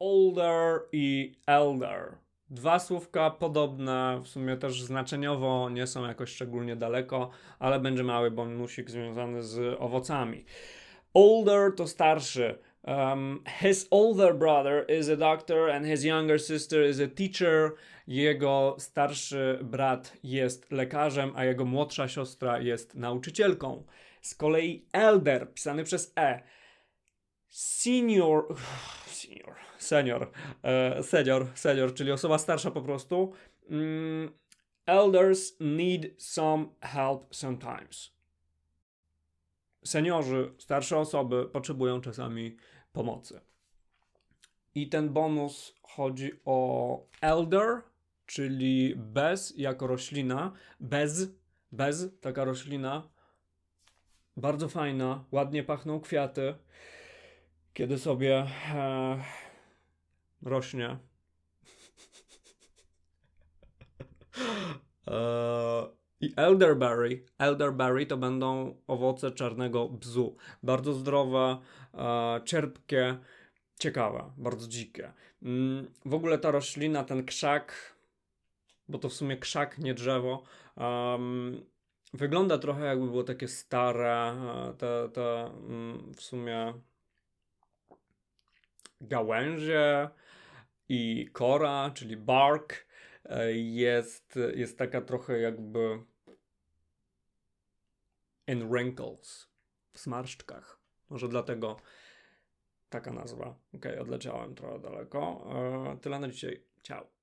older i elder. Dwa słówka podobne, w sumie też znaczeniowo nie są jakoś szczególnie daleko, ale będzie mały bonusik związany z owocami. Older to starszy. Um, his older brother is a doctor and his younger sister is a teacher. Jego starszy brat jest lekarzem, a jego młodsza siostra jest nauczycielką. Z kolei elder, pisany przez E. Senior. Senior. Senior. E, senior, senior, czyli osoba starsza po prostu. Mm, elders need some help sometimes. Seniorzy, starsze osoby potrzebują czasami pomocy. I ten bonus chodzi o elder, czyli bez jako roślina, bez, bez taka roślina, bardzo fajna, ładnie pachną kwiaty, kiedy sobie e, rośnie. E, I elderberry. Elderberry to będą owoce czarnego bzu. Bardzo zdrowe, e, cierpkie, ciekawe, bardzo dzikie. Mm, w ogóle ta roślina, ten krzak, bo to w sumie krzak, nie drzewo, wygląda trochę jakby było takie stare, e, te, te mm, w sumie gałęzie i kora, czyli bark, e, jest, jest taka trochę jakby in wrinkles, w smarszczkach. Może dlatego taka nazwa. Okej, odleciałem trochę daleko. E, Tyle na dzisiaj. Ciao.